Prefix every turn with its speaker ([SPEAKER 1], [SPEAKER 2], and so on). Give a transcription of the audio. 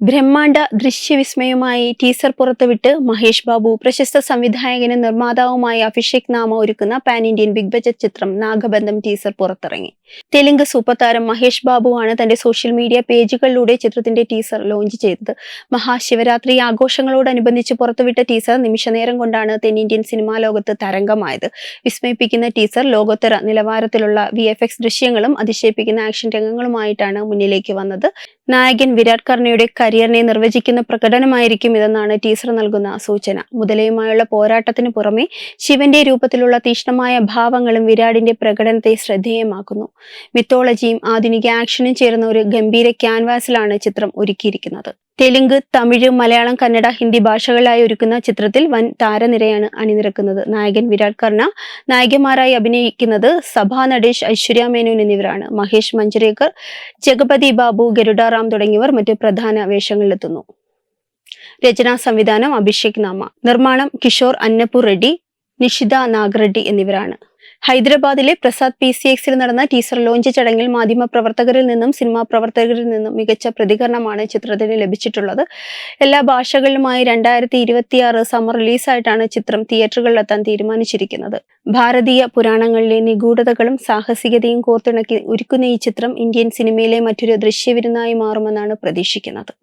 [SPEAKER 1] ബ്രഹ്മാണ്ഡ ദൃശ്യവിസ്മയമായി ടീസർ പുറത്തുവിട്ട് മഹേഷ് ബാബു പ്രശസ്ത സംവിധായകനും നിർമ്മാതാവുമായ അഭിഷേക് നാമ ഒരുക്കുന്ന പാൻ ഇന്ത്യൻ ബിഗ് ബജറ്റ് ചിത്രം നാഗബന്ധം ടീസർ പുറത്തിറങ്ങി. തെലുങ്ക് സൂപ്പർ താരം മഹേഷ് ബാബുവാണ് തന്റെ സോഷ്യൽ മീഡിയ പേജുകളിലൂടെ ചിത്രത്തിന്റെ ടീസർ ലോഞ്ച് ചെയ്തത്. മഹാശിവരാത്രി ആഘോഷങ്ങളോടനുബന്ധിച്ച് പുറത്തുവിട്ട ടീസർ നിമിഷനേരം കൊണ്ടാണ് തെന്നിന്ത്യൻ സിനിമാ ലോകത്ത് തരംഗമായത്. വിസ്മയിപ്പിക്കുന്ന ടീസർ ലോകോത്തര നിലവാരത്തിലുള്ള വി ദൃശ്യങ്ങളും അതിശയിപ്പിക്കുന്ന ആക്ഷൻ രംഗങ്ങളുമായിട്ടാണ് മുന്നിലേക്ക് വന്നത്. നായകൻ വിരാട് കർണയുടെ കരിയറിനെ നിർവചിക്കുന്ന പ്രകടനമായിരിക്കും ഇതെന്നാണ് ടീസർ നൽകുന്ന സൂചന. മുതലയുമായുള്ള പോരാട്ടത്തിന് പുറമെ ശിവന്റെ രൂപത്തിലുള്ള തീഷ്ണമായ ഭാവങ്ങളും വിരാടിന്റെ പ്രകടനത്തെ ശ്രദ്ധേയമാക്കുന്നു. മിത്തോളജിയും ആധുനിക ആക്ഷനും ചേർന്ന ഒരു ഗംഭീര ക്യാൻവാസിലാണ് ചിത്രം ഒരുക്കിയിരിക്കുന്നത്. തെലുങ്ക് തമിഴ് മലയാളം കന്നഡ ഹിന്ദി ഭാഷകളിലായി ഒരുക്കുന്ന ചിത്രത്തിൽ വൻ താരനിരയാണ് അണിനിരക്കുന്നത്. നായകൻ വിരാട് കർണ നായികമാരായി അഭിനയിക്കുന്നത് സഭാ നടേഷ് ഐശ്വര്യ മേനോൻ എന്നിവരാണ്. മഹേഷ് മഞ്ചരേക്കർ ജഗപതി ബാബു ഗരുഡാറാം തുടങ്ങിയവർ മറ്റ് പ്രധാന വേഷങ്ങളിലെത്തുന്നു. രചനാ സംവിധാനം അഭിഷേക് നാമ. നിർമ്മാണം കിഷോർ അന്നപൂർ റെഡ്ഡി നിഷിത നാഗറെഡ്ഡി എന്നിവരാണ്. ഹൈദരാബാദിലെ പ്രസാദ് പി സി എക്സിൽ നടന്ന ടീസർ ലോഞ്ച് ചടങ്ങിൽ മാധ്യമ പ്രവർത്തകരിൽ നിന്നും സിനിമാ പ്രവർത്തകരിൽ നിന്നും മികച്ച പ്രതികരണമാണ് ചിത്രത്തിന് ലഭിച്ചിട്ടുള്ളത്. എല്ലാ ഭാഷകളിലുമായി രണ്ടായിരത്തി ഇരുപത്തിയാറ് സമ്മർ റിലീസായിട്ടാണ് ചിത്രം തിയേറ്ററുകളിലെത്താൻ തീരുമാനിച്ചിരിക്കുന്നത്. ഭാരതീയ പുരാണങ്ങളിലെ നിഗൂഢതകളും സാഹസികതയും കോർത്തിണക്കി ഒരുക്കുന്ന ഈ ചിത്രം ഇന്ത്യൻ സിനിമയിലെ മറ്റൊരു ദൃശ്യവിരുന്നായി മാറുമെന്നാണ് പ്രതീക്ഷിക്കുന്നത്.